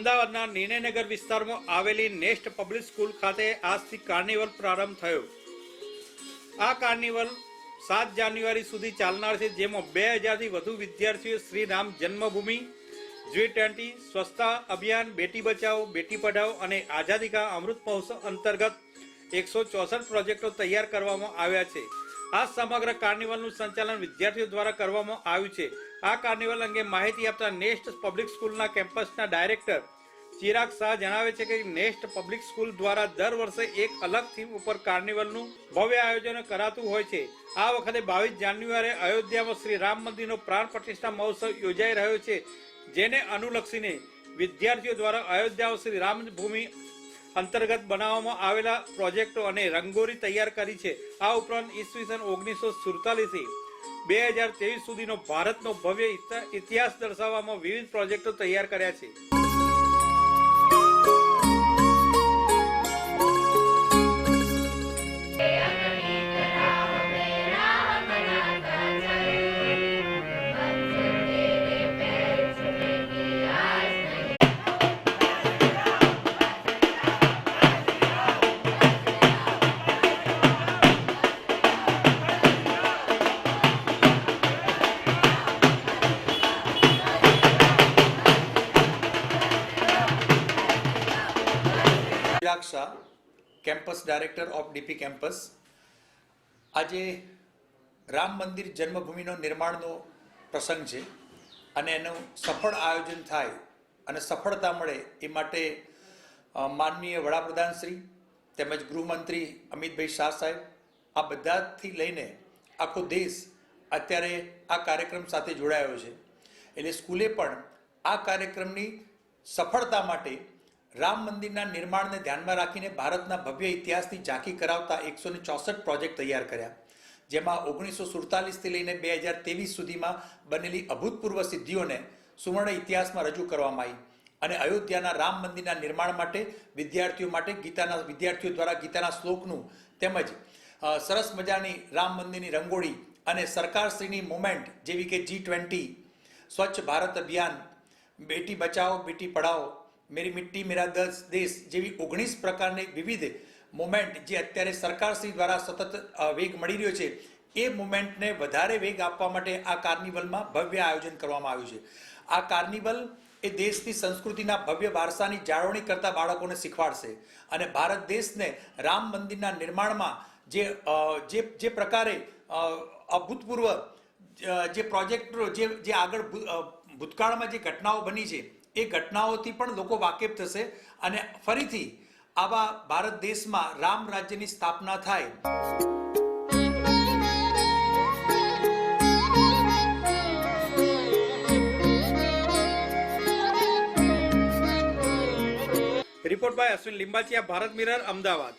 અમદાવાદના નિર્ણયનગર વિસ્તારમાં આવેલી નેસ્ટ પબ્લિક સ્કૂલ ખાતે આજથી કાર્નિવલ પ્રારંભ થયો. આ કાર્નિવલ સાત જાન્યુઆરી સુધી ચાલનાર છે, જેમાં બે હજારથી વધુ વિદ્યાર્થીઓ શ્રી રામ જન્મભૂમિ જી ટ્વેન્ટી, સ્વચ્છતા અભિયાન, બેટી બચાવો, બેટી પઢાઓ અને આઝાદી કા અમૃત મહોત્સવ અંતર્ગત એકસો ચોસઠ પ્રોજેક્ટો તૈયાર કરવામાં આવ્યા છે. આ સમગ્ર કાર્નિવલનું સંચાલન વિદ્યાર્થીઓ દ્વારા કરવામાં આવ્યું છે. આ કાર્નિવલ અંગે માહિતી આપતા નેસ્ટ પબ્લિક સ્કૂલના કેમ્પસના ડાયરેક્ટર ચિરાગ શાહ જણાવે છે કે નેસ્ટ પબ્લિક સ્કૂલ દ્વારા દર વર્ષે એક અલગ થીમ ઉપર કાર્નિવલનું ભવ્ય આયોજન કરાતું હોય છે. આ વખતે બાવીસ જાન્યુઆરીએ અયોધ્યામાં શ્રી રામ મંદિરનો પ્રાણ પ્રતિષ્ઠા મહોત્સવ યોજાઈ રહ્યો છે, જેને અનુલક્ષીને વિદ્યાર્થીઓ દ્વારા અયોધ્યા શ્રી રામ ભૂમિ અંતર્ગત બનાવવામાં આવેલા પ્રોજેક્ટો અને રંગોરી તૈયાર કરી છે. આ ઉપરાંત ઈસવીસન ઓગણીસો સુડતાલીસથી બે હજાર ત્રેવીસ સુધીનો ભારતનો ભવ્ય ઇતિહાસ દર્શાવવામાં વિવિધ પ્રોજેક્ટો તૈયાર કર્યા છે. Chirag Shah campus director of DP campus આજે રામ મંદિર જન્મભૂમિનો નિર્માણનો પ્રસંગ છે અને એનું સફળ આયોજન થાય અને સફળતા મળે એ માટે માનનીય વડાપ્રધાન શ્રી તેમજ ગૃહમંત્રી અમિતભાઈ શાહ સાહેબ આ બધાથી લઈને આખો દેશ અત્યારે આ કાર્યક્રમ સાથે જોડાયો છે. એટલે સ્કૂલે પણ આ કાર્યક્રમની સફળતા માટે રામ મંદિરના નિર્માણને ધ્યાનમાં રાખીને ભારતના ભવ્ય ઇતિહાસની ઝાંખી કરાવતા એકસો ચોસઠ પ્રોજેક્ટ તૈયાર કર્યા. જેમાં ઓગણીસો સુડતાલીસથી લઈને બે હજાર ત્રેવીસ સુધીમાં બનેલી અભૂતપૂર્વ સિદ્ધિઓને સુવર્ણ ઇતિહાસમાં રજૂ કરવામાં આવી. અને અયોધ્યાના રામ મંદિરના નિર્માણ માટે વિદ્યાર્થીઓ માટે ગીતાના વિદ્યાર્થીઓ દ્વારા ગીતાના શ્લોકનું તેમજ સરસ મજાની રામ મંદિરની રંગોળી અને સરકારશ્રીની મુમેન્ટ જેવી કે જી ટ્વેન્ટી, સ્વચ્છ ભારત અભિયાન, બેટી બચાવો, બેટી પઢાઓ મેરી મિટ્ટી, મેરા દેશ જેવી ઓગણીસ પ્રકારની વિવિધ મુમેન્ટ જે અત્યારે સરકારશ્રી દ્વારા સતત વેગ મળી રહ્યો છે, એ મુમેન્ટને વધારે વેગ આપવા માટે આ કાર્નિવલમાં ભવ્ય આયોજન કરવામાં આવ્યું છે. આ કાર્નિવલ એ દેશની સંસ્કૃતિના ભવ્ય વારસાની જાળવણી કરતા બાળકોને શીખવાડશે અને ભારત દેશને રામ મંદિરના નિર્માણમાં જે જે જે પ્રકારે અભૂતપૂર્વ જે પ્રોજેક્ટ, જે જે આગળ ભૂતકાળમાં જે ઘટનાઓ બની છે એ ઘટનાઓથી પણ લોકો વાકેફ થશે અને ફરીથી આવા ભારત દેશમાં રામ રાજ્યની સ્થાપના થાય. Report by Ashwin Limbachiya, Bharat mirror, Ahmedabad.